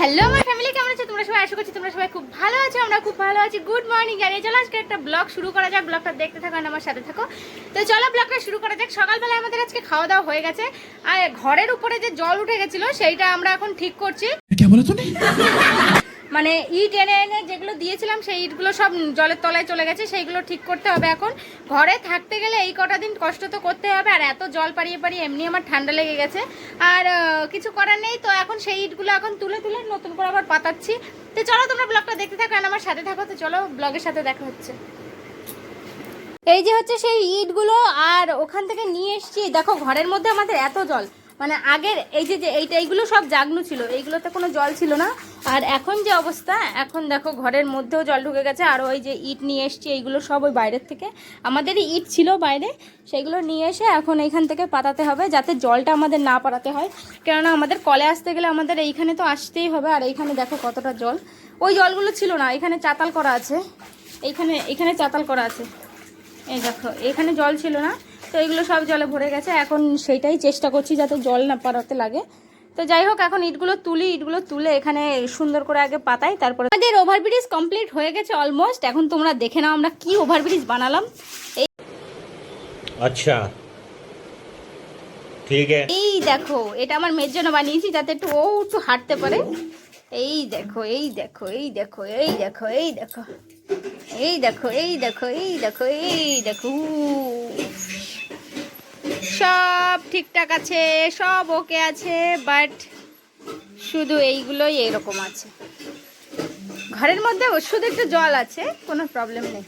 Hello আমার family কেমন আছে? তোমরা সবাই আশা করছি তোমরা সবাই খুব ভালো আছো, আমরা খুব ভালো আছি। গুড মর্নিং আর চলো আজকে একটা ব্লগ শুরু করা যাক। ব্লগটা দেখতে থাকো আমার সাথে থাকো। তো চলো ব্লগটা শুরু করা যাক। সকালবেলায় আমাদের আজকে খাওয়া দাওয়া হয়ে গেছে। আর ঘরের উপরে যে জল উঠে গেছিল, সেইটা আমরা এখন ঠিক করছি। মানে ইট এনে এনে যেগুলো দিয়েছিলাম, সেই ইটগুলো সব জলের তলায় চলে গেছে, সেইগুলো ঠিক করতে হবে এখন। ঘরে থাকতে গেলে এই কটা দিন কষ্ট তো করতে হবে, আর এত জল পাড়িয়ে পাড়িয়ে এমনি আমার ঠান্ডা লেগে গেছে। আর কিছু করার নেই, তো এখন সেই ইটগুলো এখন তুলে তুলে নতুন করে আবার পাতাচ্ছি। তো চলো তোমরা ব্লগটা দেখতে থাকো আর আমার সাথে থাকো, তো চলো ব্লগের সাথে দেখা হচ্ছে। এই যে হচ্ছে সেই ইটগুলো, আর ওখান থেকে নিয়ে এসছি। দেখো, ঘরের মধ্যে আমাদের এত জল। মানে আগের এই যে এইটা, এইগুলো সব জাগনু ছিল, এইগুলোতে কোনো জল ছিল না। আর এখন যে অবস্থা, এখন দেখো ঘরের মধ্যেও জল ঢুকে গেছে, আর ওই যে ইট নিয়ে এসছি, এইগুলো সব ওই বাইরের থেকে। আমাদেরই ইট ছিল বাইরে, সেইগুলো নিয়ে এসে এখন এইখান থেকে পাতাতে হবে, যাতে জলটা আমাদের না পাঠাতে হয়। কেননা আমাদের কলে আসতে গেলে আমাদের এইখানে তো আসতেই হবে, আর এইখানে দেখো কতটা জল। ওই জলগুলো ছিল না এখানে চাতাল করা আছে। এইখানে এখানে চাতাল করা আছে। এই দেখো এখানে জল ছিল না। তো এগুলো সব জলে ভরে গেছে এখন সেইটাই চেষ্টা করছি যাতে জল না পারাতে লাগে তো যাই হোক এখন ইটগুলো তুলি ইটগুলো তুলে এখানে সুন্দর করে আগে পাতাই তারপরে আমাদের ওভারব্রিজ কমপ্লিট হয়ে গেছে অলমোস্ট এখন তোমরা দেখে নাও আমরা কি ওভারব্রিজ বানালাম এই আচ্ছা ঠিক আছে এই দেখো এটা আমার মেয়ের জন্য বানিয়েছি যাতে একটু ও একটু হাঁটতে পারে এই দেখো এই দেখো এই দেখো এই দেখো এই দেখো এই দেখো এই দেখো এই দেখো এই দেখো ঠিকঠাক আছে, সব ওকে আছে বাট শুধু এইগুলোই এরকম আছে। ঘরের মধ্যে শুধু একটু জল আছে, কোনো প্রবলেম নেই।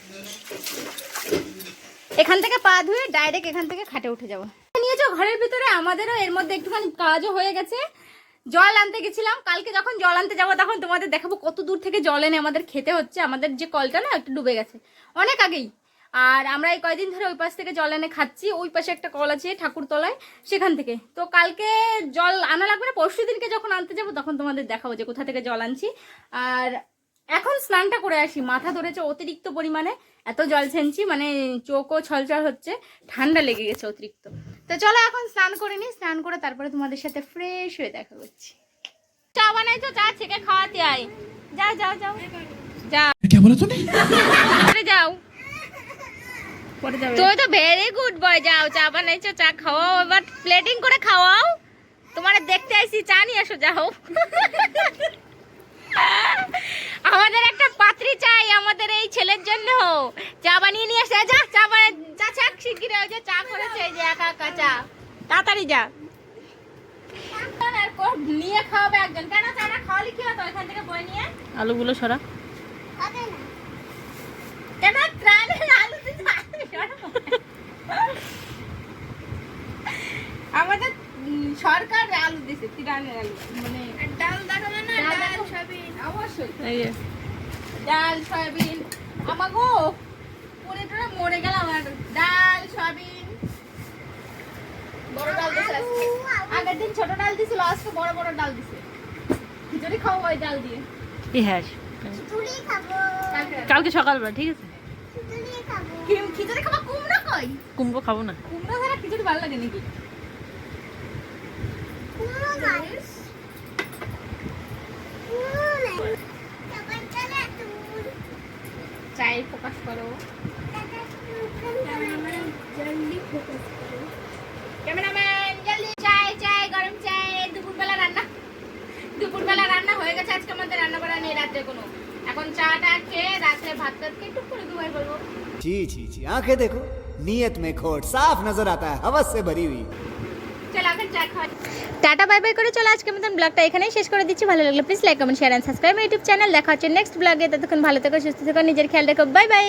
এখান থেকে পা ধুয়ে ডাইরেক্ট এখান থেকে খাটে উঠে যাব। নিয়েছো ঘরের ভিতরে, আমাদেরও এর মধ্যে একটুখানি কাজও হয়ে গেছে। জল আনতে গেছিলাম, কালকে যখন জল আনতে যাব তখন তোমাদের দেখাবো কত দূর থেকে জল এনে আমাদের খেতে হচ্ছে, আমাদের যে কলটা না, একটু ডুবে গেছে। অনেক আগেই। আর আমরা এই কয়দিন ধরে ওই পাশ থেকে জল এনে খাচ্ছি ওই পাশে একটা কল আছে ঠাকুরতলায় সেখান থেকে। তো কালকে জল আনা লাগবে না পরশু দিনকে যখন আনতে যাব তখন তোমাদের দেখাবো যে কোথা থেকে জল আনছি। আর এখন স্নানটা করে আসি মাথা ধরেছে অতিরিক্ত পরিমাণে এত জল ছেনছি মানে চোখও ছলছল হচ্ছে ঠান্ডা লেগে গেছে অতিরিক্ত। তো চলো এখন স্নান করে নিই স্নান করে তারপরে তোমাদের সাথে ফ্রেশ হয়ে দেখা করছি। চা বানাইছো চা ছেকে খাওয়াতে আয়। যাও যাও যাও। যাও যাও। পরে তুমি তো ভেরি গুড বয় যাও চা বানাইছো চা খাওয়াও এবার প্লেটিং করে খাওয়াও। তোমার দেখতে আইসি চা নিয়ে এসো যাও। আমাদের একটা পাত্রী চাই আমাদের এই ছেলের জন্য। চা বানিয়ে নিয়ে আসে যা চা বানিয়ে চা চা শিগগিরি ওই যে চা করেছে এই যে একা একা চা। তাড়াতাড়ি যা। নিয়ে খাওয়াবে একজন। কেন চাটা খাওয়ালি কি হতো? এখান থেকে বই নিয়ে? আলুগুলো সরা কেন ত্রাণের আলু দিতে আলু সরাবো? আমাদের উম, সরকার আলু দিছে ত্রাণের আলু মানে ডাল দেখাবে না? ডাল সয়াবিন। অবশ্যই। ডাল সয়াবিন। আমাগো পরে টরে মরে গেলাম আর ডাল সয়াবিন। বড় ডাল দিছে আগের দিন ছোট ডাল দিছিল আজকে বড় বড় ডাল দিছে। খিচুড়ি খাব ওই ডাল দিয়ে। ইহাস কালকে। কালকে সকালবেলা ঠিক আছে? খিচুড়ি খাব কুমড়ো কই? কুমড়ো খাব না। কুমড়ো ছাড়া খিচুড়ি ভালো লাগে নাকি? চাই ফোকাস করো ক্যামেরাম্যান জলদি চাই চাই গরম চাই দুপুরবেলা রান্না দুপুরবেলা রান্না হয়ে গেছে আজকে আমাদের রান্না বান্না নেই রাত্রে কোনো এখন চাটা খেয়ে রাত্রে ভাত টাত খেয়ে টুক করে দুবার করবো जी जी जी आंखें देखो नीयत में खोट साफ नजर आता है हवस से भरी हुई টাটা, বাই বাই করে চলো। আজকে মতন ব্লগটা এখানেই শেষ করে দিচ্ছি। ভালো লাগল please like comment share and subscribe YouTube channel দেখা হচ্ছে নেক্সট ব্লগে ততক্ষণ ভালো থেকো, সুস্থ থেকো, নিজের খেয়াল রেখো। Bye bye.